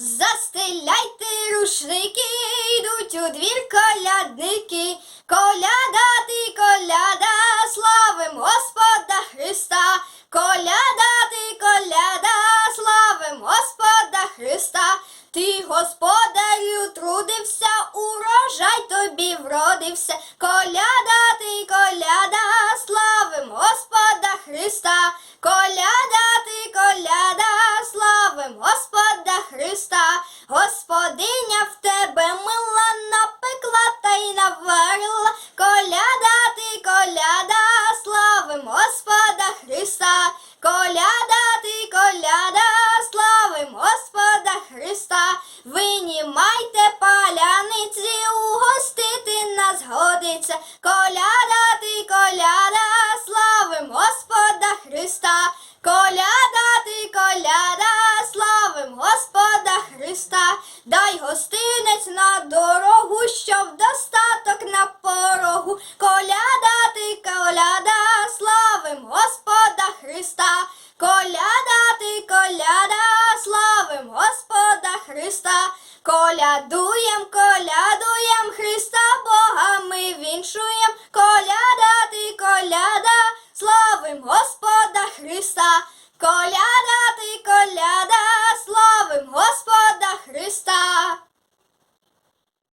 Застеляйте рушники, йдуть у двір колядники, колядати, коляда, славим Господа Христа, колядати, коляда, славим Господа Христа. Ти, господарю, трудився, урожай тобі вродився, колядати, коляда, Христа, колядати, коляда, славим Господа Христа, винімайте паляниці, угостити нас годиться, колядати, коляда, славим Господа Христа, колядати, коляда, славим Господа Христа, дай гостинець на дорогу, щоб Христа, колядуєм, колядуєм Христа